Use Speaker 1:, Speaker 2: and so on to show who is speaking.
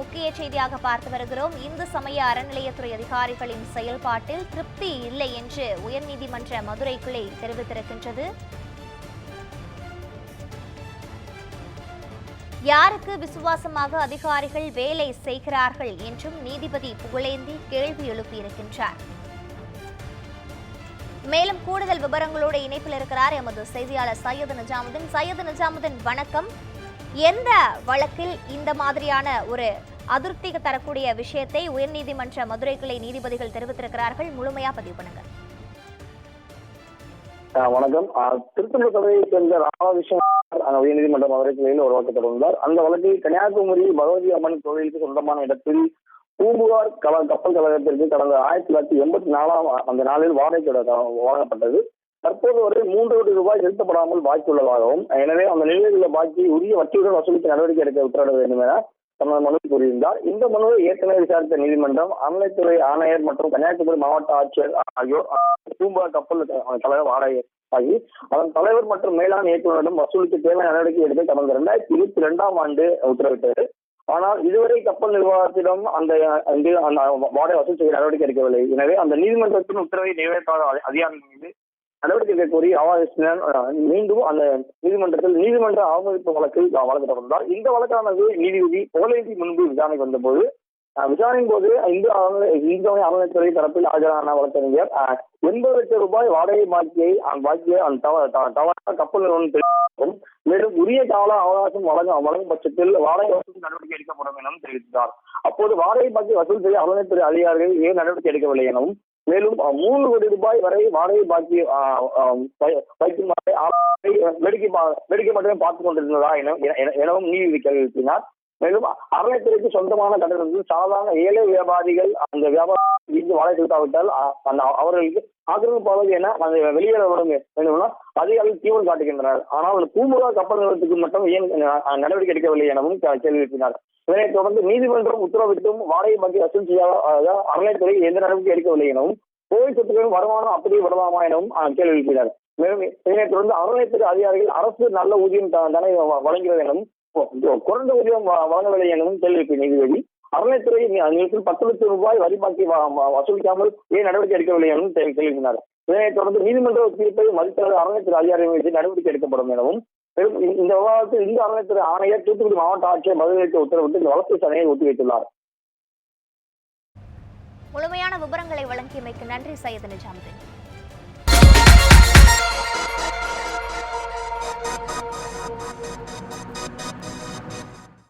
Speaker 1: முக்கிய செய்தியாக பார்த்து வருகிறோம். இந்து சமய அறநிலையத்துறை அதிகாரிகளின் செயல்பாட்டில் திருப்தி இல்லை என்று உயர்நீதிமன்ற மதுரை கிளை தெரிவித்திருக்கின்றது. யாருக்கு விசுவாசமாக அதிகாரிகள் வேலை செய்கிறார்கள் என்றும் நீதிபதி புகழேந்தி கேள்வி எழுப்பியிருக்கின்றார். மேலும் கூடுதல் விவரங்களோடு இணைப்பில் இருக்கிறார் எமது செய்தியாளர் சையது நிஜாமுதீன். சையது நிஜாமுதீன் வணக்கம். எந்த வழக்கில் இந்த மாதிரியான ஒரு அதிருப்தி தரக்கூடிய விஷயத்தை உயர்நீதிமன்ற மதுரை கிளை நீதிபதிகள் தெரிவித்திருக்கிறார்கள். முழுமையா பதிவு பண்ணுங்க.
Speaker 2: ஆஹ் வணக்கம். ஆஹ் திருத்தூர் சபையை சேர்ந்த ராமகிருஷ்ணன் உயர்நீதிமன்ற மதுரை கிளையில் ஒரு வழக்கு தொடர்ந்தார். அந்த வழக்கில் கன்னியாகுமரி பகவதி அம்மன் கோவிலுக்கு சொந்தமான இடத்தில் பூம்புகார் கல கப்பல் கழகத்திற்கு கடந்த ஆயிரத்தி தொள்ளாயிரத்தி எண்பத்தி நாலாம் அந்த நாளில் வாடகை வழங்கப்பட்டது. தற்போது வரை மூன்று கோடி ரூபாய் செலுத்தப்படாமல் பாக்கி உள்ளதாகவும் எனவே அந்த நிலையில் உள்ள பாக்கி உரிய வட்டியுடன் வசூலிக்க நடவடிக்கை எடுக்க உத்தரவிட வேண்டும் என தமது மனு கூறியிருந்தார். இந்த மனுவை ஏற்கனவே விசாரித்த நீதிமன்றம் அமலைத்துறை ஆணையர் மற்றும் கன்னியாகுமரி மாவட்ட ஆட்சியர் ஆகியோர் பூம்பா கப்பல் தலைவர் வாடகை ஆகி அதன் தலைவர் மற்றும் மேலாண் இயக்குநரிடம் வசூலிக்க தேவையான நடவடிக்கை எடுக்க கடந்த இரண்டாயிரத்தி இருபத்தி இரண்டாம் ஆண்டு உத்தரவிட்டது. ஆனால் இதுவரை கப்பல் நிர்வாகத்திடம் அந்த அந்த அந்த வாடகை வசூல் செய்ய நடவடிக்கை எடுக்கவில்லை. எனவே அந்த நீதிமன்றத்தின் உத்தரவை நிறைவேற்றாத அதிகாரம் மீது நடவடிக்கை கோரி அவாகிருஷ்ணன் மீண்டும் அந்த நீதிமன்றத்தில் நீதிமன்ற அவமதிப்பு வழக்கில் வழக்கு தொடர்ந்தார் இந்த வழக்கானது நீதிபதி புகழேந்தி முன்பு விசாரணைக்கு வந்தபோது விசாரணையின் போது இந்து அறநிலை- இந்து அறநிலைத்துறை தரப்பில் ஆஜரான வழக்கறிஞர் எண்பது லட்சம் ரூபாய் வாடகை பாக்கியை அந்த பாக்கியை அந்த தவறான கப்பல் நிறுவனம் தெரிவிக்கும் மேலும் உரிய கால அவகாசம் வழங்க வழங்கும் பட்சத்தில் வாடகை வசூல் நடவடிக்கை எடுக்கப்படும் எனவும் தெரிவித்தார். அப்போது வாடகை பாக்கி வசூல் செய்ய அறநிலைத்துறை அதிகாரிகள் ஏன் நடவடிக்கை எடுக்கவில்லை எனவும் மேலும் மூணு மூன்று கோடி ரூபாய் வரை வாடகை பாக்கி அஹ், அஹ், வைக்குமாறு பா- மட்டுமே பார்த்துக் கொண்டிருந்ததா என என- எனவும் நீதிபதி கேள்வி எழுப்பினார் மேலும் அறநிலைத்துறைக்கு சொந்தமான கட்டணத்தில் சாதாரண ஏழை வியாபாரிகள் அந்த வியாபாரம் இருந்து வாடகை செலுத்தாவிட்டால் அந்த அவர்களுக்கு ஆக்கிரமிப்பாளர்கள் என அந்த வெளியேற வேண்டும் வேண்டும்னா அதிகாரிகள் தீவிரம் காட்டுகின்றனர். ஆனால் அந்த பூம்புகார் கப்பல் நிறுவனத்துக்கு மட்டும் ஏன் நடவடிக்கை எடுக்கவில்லை எனவும் கே- கேள்வி எழுப்பினார் இதனைத் தொடர்ந்து நீதிமன்றம் உத்தரவிட்டும் வாடகை பாக்கி வசூல் செய்யாத அறநிலைத்துறை எந்த நடவடிக்கை எடுக்கவில்லை எனவும் கோவில் சொத்துக்களின் வருமானம் அப்படியே விடலாமா எனவும் கேள்வி எழுப்பினார் மேலும் இதனைத் தொடர்ந்து அறநிலையத்துறை அதிகாரிகள் அரசு நல்ல ஊதியம் தானே வழங்குகிறது எனவும் குறைந்த ஊதியம் வழங்கவில்லை எனவும் கேள்வி எழுப்பிய நீதிபதி. அறநிலைத்துறை நேற்று பத்து லட்சம் ரூபாய் வரி பாக்கி வசூலிக்காமல் ஏன் நடவடிக்கை எடுக்கவில்லை எனவும் தெரி- இதனைத் தொடர்ந்து நீதிமன்ற தீர்ப்பை மதித்த அறநிலைத்துறை அதிகாரிகள் மீது நடவடிக்கை எடுக்கப்படும் எனவும் இந்த- இந்த விவகாரத்தில் இந்து அறநிலைத்துறை ஆணையர் தூத்துக்குடி மாவட்ட ஆட்சியர் பதிலளிக்க உத்தரவிட்டு இந்த வழக்கு விசாரணையை ஒத்திவைத்துள்ளார்.
Speaker 1: முழுமையான விவரங்களை வழங்கியமைக்கு நன்றி சையது நிஜாமுதீன்.